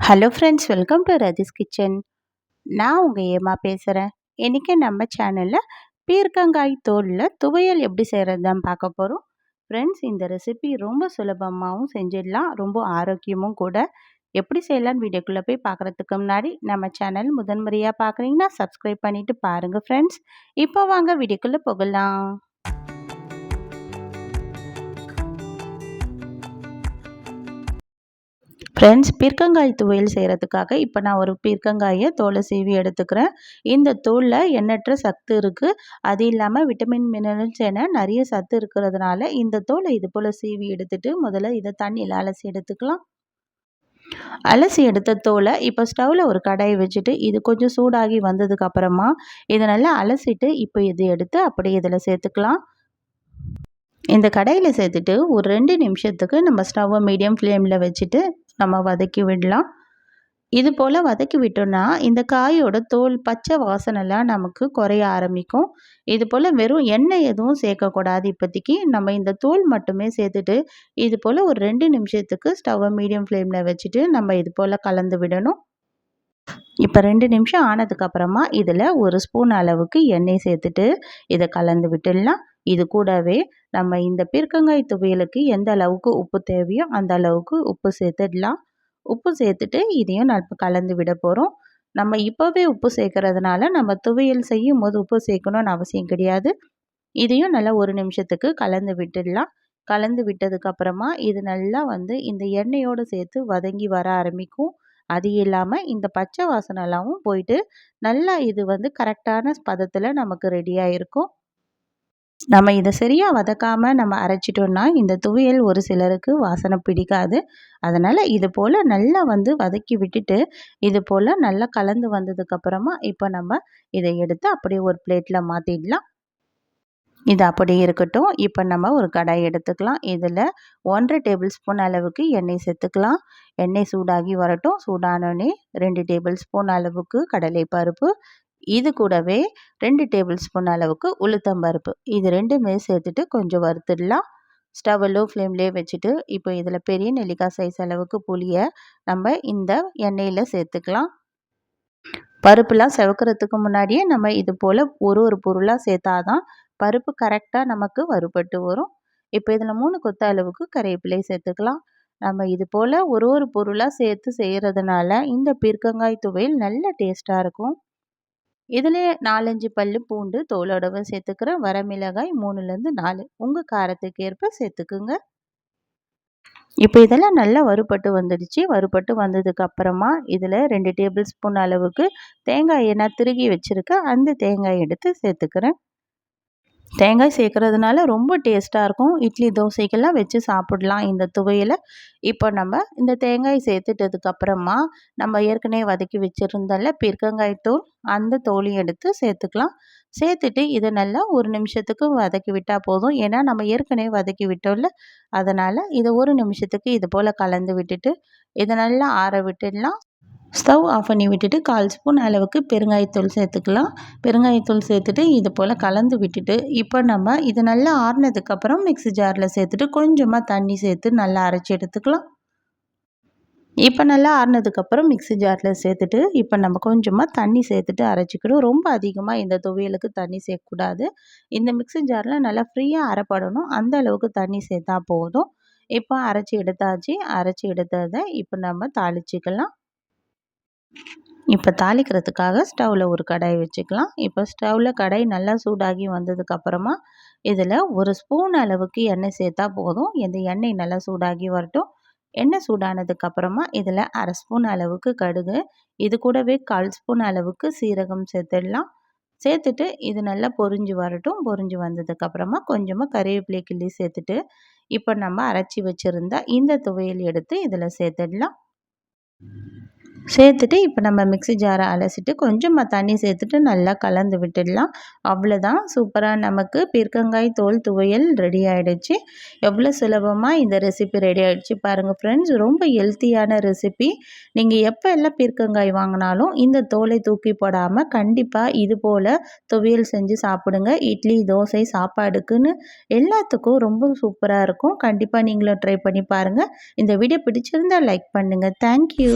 Hello friends welcome to Rathi's kitchen நான் உங்கள் ஏமா பேசுகிறேன் இன்றைக்கி நம்ம சேனலில் பீர்க்கங்காய் தோலில் துவையல் எப்படி செய்கிறது தான் பார்க்க போகிறோம் ஃப்ரெண்ட்ஸ் இந்த ரெசிபி ரொம்ப சுலபமாகவும் செஞ்சிடலாம். ரொம்ப ஆரோக்கியமும் கூட. எப்படி செய்யலான்னு வீடியோக்குள்ளே போய் பார்க்குறதுக்கு முன்னாடி நம்ம சேனல் முதன்முறையாக பார்க்குறீங்கன்னா சப்ஸ்கிரைப் பண்ணிவிட்டு பாருங்கள் ஃப்ரெண்ட்ஸ் இப்போ வாங்க வீடியோக்குள்ளே போகலாம். ஃப்ரெண்ட்ஸ் பீர்க்கங்காய் துவையல் செய்கிறதுக்காக இப்போ நான் ஒரு பீர்க்கங்காயை தோலை சீவி எடுத்துக்கிறேன். இந்த தோலில் எண்ணற்ற சத்து இருக்குது அது இல்லாமல் விட்டமின் மினரல்ஸ் என நிறைய சத்து இருக்கிறதுனால இந்த தோலை இது போல் சீவி எடுத்துட்டு முதல்ல இதை தண்ணியில் அலசி எடுத்துக்கலாம். அலசி எடுத்த தோலை இப்போ ஸ்டவ்வில் ஒரு கடாயை வச்சுட்டு இது கொஞ்சம் சூடாகி வந்ததுக்கு அப்புறமா இதை நல்லா அலசிட்டு இப்போ இது எடுத்து அப்படியே இதில் சேர்த்துக்கலாம். இந்த கடையில் சேர்த்துட்டு ஒரு ரெண்டு நிமிஷத்துக்கு நம்ம ஸ்டவ்வை மீடியம் ஃப்ளேமில் வச்சுட்டு நம்ம வதக்கி விடலாம். இது போல் வதக்கி விட்டோம்னா இந்த காயோட தோல் பச்சை வாசனைலாம் நமக்கு குறைய ஆரம்பிக்கும். இது போல் வெறும் எண்ணெய் எதுவும் சேர்க்கக்கூடாது இப்போதைக்கு. நம்ம இந்த தோல் மட்டுமே சேர்த்துட்டு இது போல் ஒரு ரெண்டு நிமிஷத்துக்கு ஸ்டவ்வை மீடியம் ஃப்ளேமில் வச்சுட்டு நம்ம இது போல் கலந்து விடணும். இப்போ ரெண்டு நிமிஷம் ஆனதுக்கப்புறமா இதில் ஒரு ஸ்பூன் அளவுக்கு எண்ணெய் சேர்த்துட்டு இதை கலந்து விட்டுடலாம். இது கூடவே நம்ம இந்த பீர்க்கங்காய் துவையலுக்கு எந்த அளவுக்கு உப்பு தேவையோ அந்த அளவுக்கு உப்பு சேர்த்துடலாம். உப்பு சேர்த்துட்டு இதையும் நம்ம கலந்து விட போகிறோம் நம்ம இப்போவே உப்பு சேர்க்கறதுனால நம்ம துவையல் செய்யும் போது உப்பு சேர்க்கணும்னு அவசியம் கிடையாது. இதையும் நல்லா ஒரு நிமிஷத்துக்கு கலந்து விட்டுடலாம். கலந்து விட்டதுக்கப்புறமா இது நல்லா வந்து இந்த எண்ணெயோடு சேர்த்து வதங்கி வர ஆரம்பிக்கும். அது இல்லாமல் இந்த பச்சை வாசனைலாவும் போயிட்டு நல்லா இது வந்து கரெக்டான பதத்தில் நமக்கு ரெடியாக இருக்கும் நம்ம இதை சரியாக வதக்காமல் நம்ம அரைச்சிட்டோன்னா இந்த துவையல் ஒரு சிலருக்கு வாசனை பிடிக்காது. அதனால் இது போல் நல்லா வந்து வதக்கி விட்டுட்டு இது போல் நல்லா கலந்து வந்ததுக்கப்புறமா இப்போ நம்ம இதை எடுத்து அப்படியே ஒரு பிளேட்டில் மாற்றிடலாம் இது அப்படி இருக்கட்டும். இப்போ நம்ம ஒரு கடாய் எடுத்துக்கலாம். இதில் ஒன்றரை டேபிள் ஸ்பூன் அளவுக்கு எண்ணெய் சேர்த்துக்கலாம். எண்ணெய் சூடாகி வரட்டும். சூடானோடனே ரெண்டு டேபிள் ஸ்பூன் அளவுக்கு கடலை பருப்பு இது கூடவே ரெண்டு டேபிள் ஸ்பூன் அளவுக்கு உளுத்தம்பருப்பு இது ரெண்டுமே சேர்த்துட்டு கொஞ்சம் வறுத்துடலாம். ஸ்டவ் லோ ஃப்ளேம்லேயே வச்சுட்டு இப்போ இதில் பெரிய நெல்லிக்காய் சைஸ் அளவுக்கு புளியை நம்ம இந்த எண்ணெயில் சேர்த்துக்கலாம். பருப்புலாம் செவக்கிறதுக்கு முன்னாடியே நம்ம இது போல் ஒரு ஒரு பொருளாக சேர்த்தாதான் பருப்பு கரெக்டாக நமக்கு வறுபட்டு வரும். இப்போ இதில் மூணு கொத்த அளவுக்கு கறிவேப்பிலை சேர்த்துக்கலாம். நம்ம இது போல் ஒரு ஒரு பொருளாக சேர்த்து செய்கிறதுனால இந்த பீர்க்கங்காய் துவையல் நல்ல டேஸ்ட்டாக இருக்கும். இதுலேயே நாலஞ்சு பல் பூண்டு தோலோடவை சேர்த்துக்கிறேன். வரமிளகாய் மூணுலேருந்து நாலு. உங்கள் காரத்துக்கு ஏற்ப சேர்த்துக்குங்க. இப்போ இதெல்லாம் நல்லா வறுபட்டு வந்துடுச்சு. வறுபட்டு வந்ததுக்கு அப்புறமா இதில் ரெண்டு டேபிள் ஸ்பூன் அளவுக்கு தேங்காயை நான் திருகி வச்சுருக்கேன். அந்த தேங்காய் எடுத்து சேர்த்துக்கிறேன். தேங்காய் சேர்க்குறதுனால ரொம்ப டேஸ்ட்டாக இருக்கும். இட்லி தோசைக்கெல்லாம் வச்சு சாப்பிடலாம் இந்த துவையில். இப்போ நம்ம இந்த தேங்காய் சேர்த்துட்டதுக்கப்புறமா நம்ம ஏற்கனவே வதக்கி வச்சுருந்தால பீர்க்கங்காய் தூள் அந்த தோலையும் எடுத்து சேர்த்துக்கலாம். சேர்த்துட்டு இதை நல்லா ஒரு நிமிஷத்துக்கு வதக்கி விட்டால் போதும். ஏன்னா நம்ம ஏற்கனவே வதக்கி விட்டோம்ல. அதனால் இதை ஒரு நிமிஷத்துக்கு இது போல் கலந்து விட்டுட்டு இதை நல்லா ஆற விட்டுடலாம். ஸ்டவ் ஆஃப் பண்ணி விட்டுட்டு கால் ஸ்பூன் அளவுக்கு பெருங்காயத்தூள் சேர்த்துக்கலாம். பெருங்காயத்தூள் சேர்த்துட்டு இது போல் கலந்து விட்டுட்டு இப்போ நம்ம இது நல்லா ஆறுனதுக்கப்புறம் மிக்ஸி ஜாரில் சேர்த்துட்டு கொஞ்சமாக தண்ணி சேர்த்து நல்லா அரைச்சி எடுத்துக்கலாம். இப்போ நல்லா ஆறுனதுக்கப்புறம் மிக்ஸி ஜாரில் சேர்த்துட்டு இப்போ நம்ம கொஞ்சமாக தண்ணி சேர்த்துட்டு அரைச்சிக்கணும். ரொம்ப அதிகமாக இந்த துவையலுக்கு தண்ணி சேர்க்கக்கூடாது. இந்த மிக்ஸி ஜாரில் நல்லா ஃப்ரீயாக அரைப்படணும். அந்த அளவுக்கு தண்ணி சேர்த்தா போதும். இப்போ அரைச்சி எடுத்தாச்சு. அரைச்சி எடுத்ததை இப்போ நம்ம தாளிச்சிக்கலாம். இப்போ தாளிக்கிறதுக்காக ஸ்டவ்வில் ஒரு கடாய் வச்சுக்கலாம். இப்போ ஸ்டவ்வில் கடாய் நல்லா சூடாகி வந்ததுக்கப்புறமா இதில் ஒரு ஸ்பூன் அளவுக்கு எண்ணெய் சேர்த்தா போதும். இந்த எண்ணெய் நல்லா சூடாகி வரட்டும். எண்ணெய் சூடானதுக்கப்புறமா இதில் அரை ஸ்பூன் அளவுக்கு கடுகு. இது கூடவே கால் ஸ்பூன் அளவுக்கு சீரகம் சேர்த்துடலாம். சேர்த்துட்டு இது நல்லா பொரிஞ்சு வரட்டும். பொரிஞ்சு வந்ததுக்கப்புறமா கொஞ்சமாக கறிவேப்பிலை கிள்ளி சேர்த்துட்டு இப்போ நம்ம அரைச்சி வச்சுருந்தா இந்த துவையல் எடுத்து இதில் சேர்த்துடலாம். சேர்த்துட்டு இப்போ நம்ம மிக்ஸி ஜாரை அலசிட்டு கொஞ்சமாக தண்ணி சேர்த்துட்டு நல்லா கலந்து விட்டுடலாம். அவ்வளோதான் சூப்பராக நமக்கு பீர்க்கங்காய் தோல் துவையல் ரெடி ஆகிடுச்சு எவ்வளோ சுலபமாக இந்த ரெசிபி ரெடி ஆகிடுச்சு பாருங்கள் ஃப்ரெண்ட்ஸ் ரொம்ப ஹெல்த்தியான ரெசிபி நீங்கள் எப்போ எல்லாம் பீர்க்கங்காய் வாங்கினாலும் இந்த தோலை தூக்கி போடாமல் கண்டிப்பாக இது போல் துவையல் செஞ்சு சாப்பிடுங்க. இட்லி தோசை சாப்பாடுக்குன்னு எல்லாத்துக்கும் ரொம்ப சூப்பராக இருக்கும். கண்டிப்பாக நீங்களும் ட்ரை பண்ணி பாருங்கள் இந்த வீடியோ பிடிச்சிருந்தால் லைக் பண்ணுங்கள் தேங்க்யூ